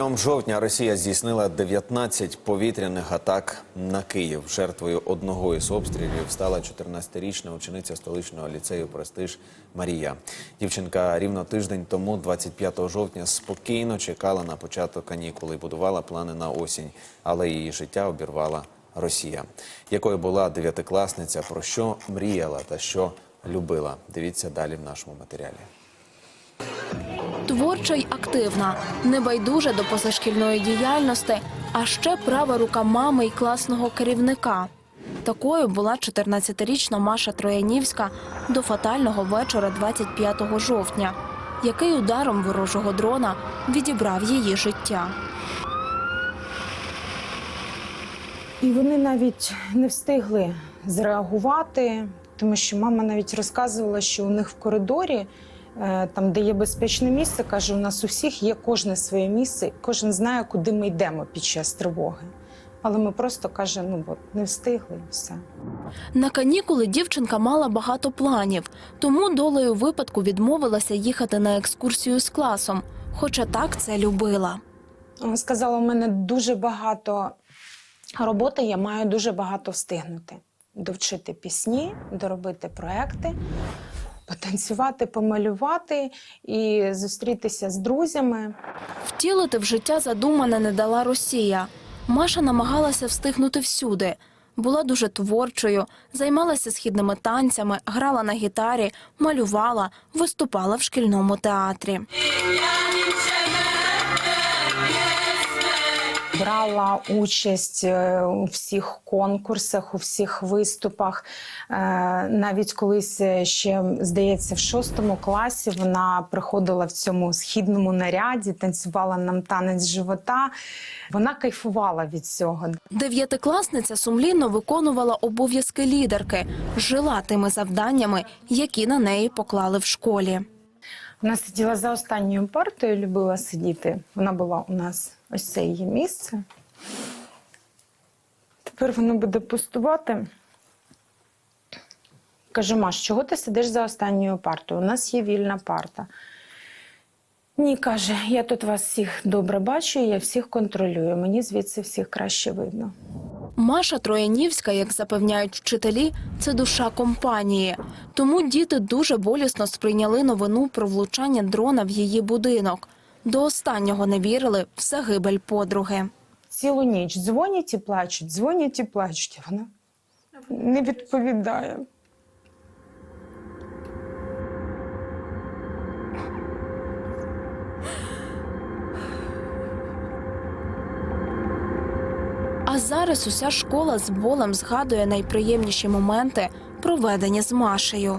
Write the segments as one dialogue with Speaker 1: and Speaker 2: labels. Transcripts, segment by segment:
Speaker 1: Жовтня Росія здійснила 19 повітряних атак на Київ. Жертвою одного із обстрілів стала 14-річна учениця столичного ліцею Престиж Марія. Дівчинка рівно тиждень тому, 25 жовтня, спокійно чекала на початок канікул і будувала плани на осінь, але її життя обірвала Росія. Якою була дев'ятикласниця, про що мріяла та що любила? Дивіться далі в нашому матеріалі.
Speaker 2: Творча й активна, небайдужа до позашкільної діяльності, а ще права рука мами й класного керівника. Такою була 14-річна Маша Троянівська до фатального вечора 25 жовтня, який ударом ворожого дрона відібрав її життя.
Speaker 3: І вони навіть не встигли зреагувати, тому що мама навіть розказувала, що у них в коридорі, там, де є безпечне місце, каже, у нас у всіх є кожне своє місце, кожен знає, куди ми йдемо під час тривоги. Але ми просто каже, ну от не встигли і все.
Speaker 2: На канікули дівчинка мала багато планів, тому долею випадку відмовилася їхати на екскурсію з класом, хоча так це любила.
Speaker 3: Сказала, у мене дуже багато роботи, я маю дуже багато встигнути. Довчити пісні, доробити проекти, потанцювати, помалювати і зустрітися з друзями.
Speaker 2: Втілити в життя задумане не дала Росія. Маша намагалася встигнути всюди. Була дуже творчою, займалася східними танцями, грала на гітарі, малювала, виступала в шкільному театрі.
Speaker 3: Брала участь е, у всіх конкурсах, у всіх виступах. Е, Навіть колись е, ще, здається, в шостому класі вона приходила в цьому східному наряді, танцювала нам танець живота. Вона кайфувала від цього.
Speaker 2: Дев'ятикласниця сумлінно виконувала обов'язки лідерки, жила тими завданнями, які на неї поклали в школі.
Speaker 3: Вона сиділа за останньою партою, любила сидіти. Вона була у нас ось це її місце. Тепер воно буде пустувати. Кажу, Маш, чого ти сидиш за останньою партою? У нас є вільна парта. Ні, каже, я тут вас всіх добре бачу, я всіх контролюю. Мені звідси всіх краще видно.
Speaker 2: Маша Троянівська, як запевняють вчителі, це душа компанії. Тому діти дуже болісно сприйняли новину про влучання дрона в її будинок. До останнього не вірили в загибель подруги.
Speaker 3: Цілу ніч дзвонять і плачуть, дзвонять і плачуть. Вона не відповідає.
Speaker 2: Зараз уся школа з болем згадує найприємніші моменти, проведені з Машею.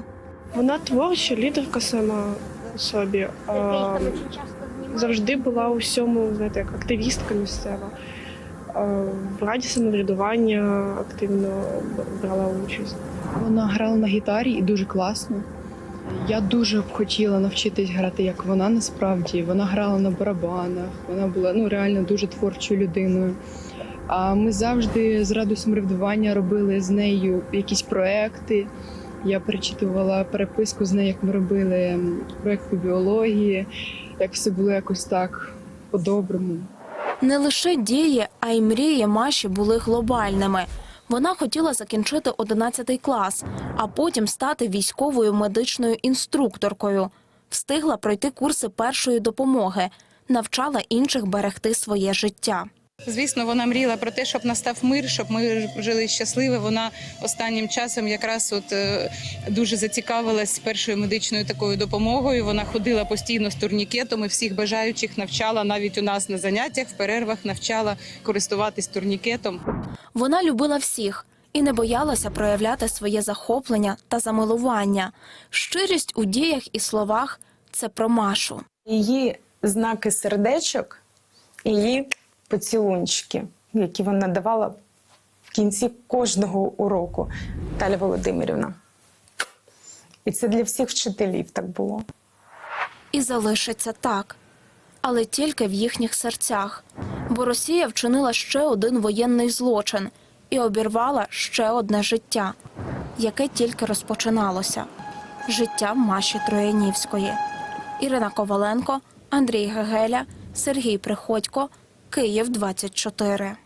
Speaker 4: Вона творча лідерка сама собі. А, завжди була у всьому, знаєте, як активістка місцева. А, в раді самоврядування активно брала участь.
Speaker 5: Вона грала на гітарі і дуже класно. Я дуже б хотіла навчитись грати, як вона насправді. Вона грала на барабанах, вона була ну реально дуже творчою людиною. А ми завжди з радою самоврядування робили з нею якісь проекти. Я перечитувала переписку з нею, як ми робили проект по біології, як все було якось так по-доброму.
Speaker 2: Не лише дії, а й мрії Маші були глобальними. Вона хотіла закінчити 11 клас, а потім стати військовою медичною інструкторкою. Встигла пройти курси першої допомоги, навчала інших берегти своє життя.
Speaker 6: Звісно, вона мріяла про те, щоб настав мир, щоб ми жили щасливо. Вона останнім часом якраз от е, дуже зацікавилась першою медичною такою допомогою. Вона ходила постійно з турнікетом і всіх бажаючих навчала навіть у нас на заняттях в перервах навчала користуватись турнікетом.
Speaker 2: Вона любила всіх і не боялася проявляти своє захоплення та замилування. Щирість у діях і словах це про Машу.
Speaker 3: Її знаки сердечок її поцілунчики, які вона давала в кінці кожного уроку. Таля Володимирівна. І це для всіх вчителів так було.
Speaker 2: І залишиться так, але тільки в їхніх серцях. Бо Росія вчинила ще один воєнний злочин і обірвала ще одне життя, яке тільки розпочиналося життя Маші Троянівської. Ірина Коваленко, Андрій Гегеля, Сергій Приходько, Київ 24.